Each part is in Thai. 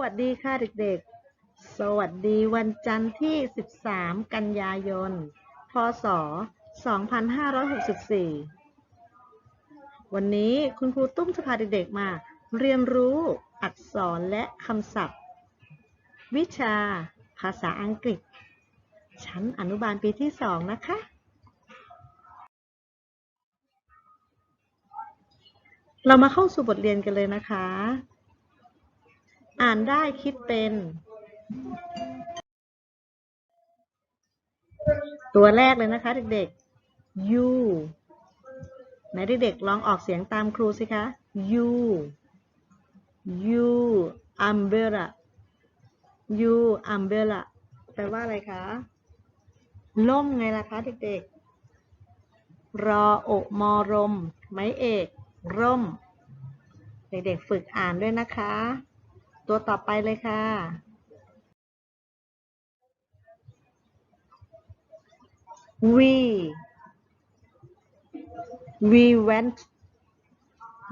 วัสดีค่ะเด็กๆ สวัสดีวันจันทร์ที่ 13 กันยายน พศ 2564 วันนี้คุณครูตุ้มจะพาเด็กๆ มาเรียนรู้อักษรและคำศัพท์ วิชา ภาษาอังกฤษ ชั้นอนุบาลปีที่ 2 นะคะ เรามาเข้าสู่บทเรียนกันเลยนะคะ อ่านได้คิดเป็น ตัวแรกเลยนะคะเด็กๆ you ไหนเด็กๆลองออกเสียงตามครูสิคะ you you umbrella you umbrella แปลว่าอะไรคะ ล่มไงล่ะคะเด็กๆ รออมอรม ไม้เอก ร่ม เด็กๆ ฝึกอ่านด้วยนะคะ ตัวต่อไปเลยค่ะ we we went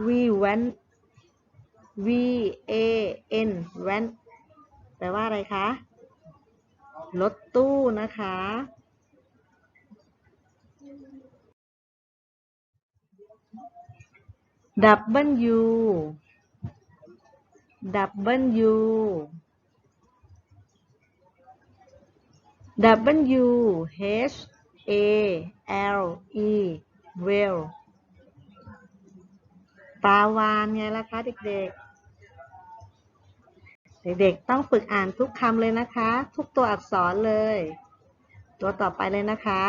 we went v a n went แปลว่าอะไรคะ รถตู้นะคะ W W W H A L E well ปลาวานไงล่ะคะเด็กๆ เด็กๆ ต้องฝึกอ่านทุกคำเลยนะคะ ทุกตัวอักษรเลย ตัวต่อไปเลยนะคะ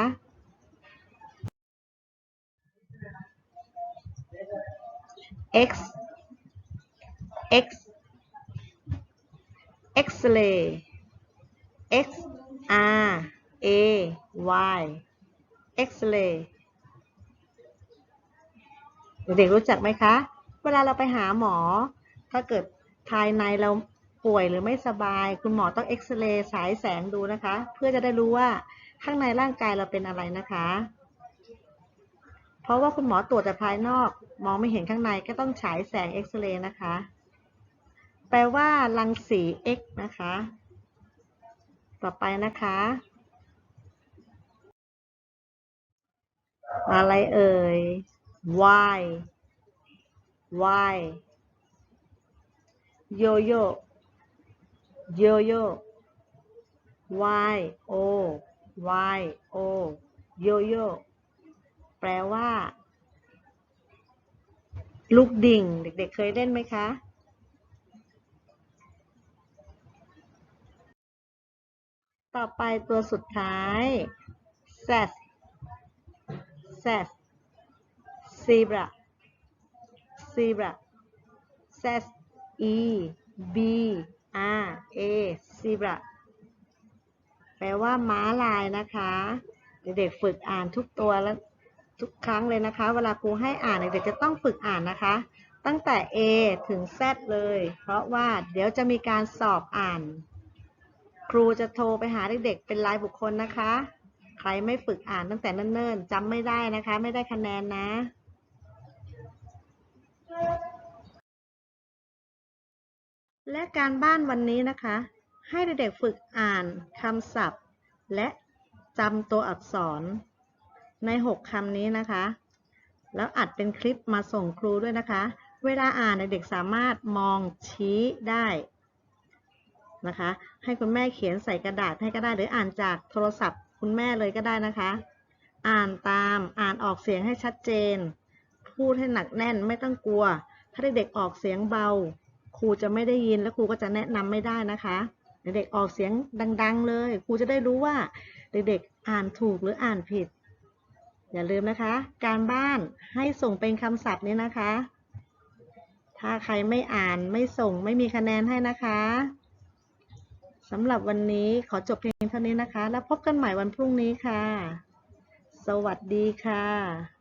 X X X-ray X R A Y X-ray เด็กๆรู้จักไหมคะ เวลาเราไปหาหมอ ถ้าเกิดภายในเราป่วยหรือไม่สบาย คุณหมอต้องเอ็กซเรย์ฉายแสงดูนะคะ เพื่อจะได้รู้ว่าข้างในร่างกายเราเป็นอะไรนะคะ เพราะว่าคุณหมอตรวจแต่ภายนอก มองไม่เห็นข้างในก็ต้องฉายแสงเอ็กซเรย์นะคะ แปลว่ารังสี X นะคะ ต่อไปนะคะ อะไรเอ่ย Y Y โยโย่โยโย่ Y O Y O โยโย่แปลว่า ลูกดิ่ง เด็กๆ เคยเล่นไหมคะ ต่อไปตัวสุดท้าย z z zebra zebra z e b r a zebra แปลว่าม้าลายนะคะ เด็กๆฝึกอ่านทุกตัวแล้วทุกครั้งเลยนะคะ เวลาครูให้อ่านเด็กๆจะต้องฝึกอ่านนะคะ ตั้งแต่ A ถึง Z เลย เพราะว่าเดี๋ยวจะมีการสอบอ่าน ครูจะโทรไปหาเด็กๆ เป็นรายบุคคลนะคะ ใครไม่ฝึกอ่านตั้งแต่เนิ่นๆจำไม่ได้นะคะ ไม่ได้คะแนนนะและการบ้านวันนี้นะคะ ให้เด็กๆฝึกอ่านคำศัพท์ และจำตัวอักษรใน 6คำนี้นะคะ แล้วอัดเป็นคลิปมาส่งครูด้วยนะคะ เวลาอ่านเด็กๆสามารถมองชี้ได้ นะคะ ให้คุณแม่เขียนใส่กระดาษให้ก็ได้ หรืออ่านจากโทรศัพท์ คุณแม่เลยก็ได้นะคะ อ่านตามอ่านออกเสียงให้ชัดเจน พูดให้หนักแน่นไม่ต้องกลัว ถ้าเด็กๆออกเสียงเบา ครูจะไม่ได้ยินและครูก็จะแนะนำไม่ได้นะคะเด็กๆออกเสียงดัง ๆ เลยครูจะได้รู้ว่าเด็กๆอ่านถูกหรืออ่านผิด อย่าลืมนะคะ การบ้านให้ส่งเป็นคำศัพท์นี้นะคะ ถ้าใครไม่อ่านไม่ส่งไม่มีคะแนนให้นะคะ สำหรับวันนี้ขอจบเพียงเท่านี้นะคะ แล้วพบกันใหม่วันพรุ่งนี้ค่ะ สวัสดีค่ะ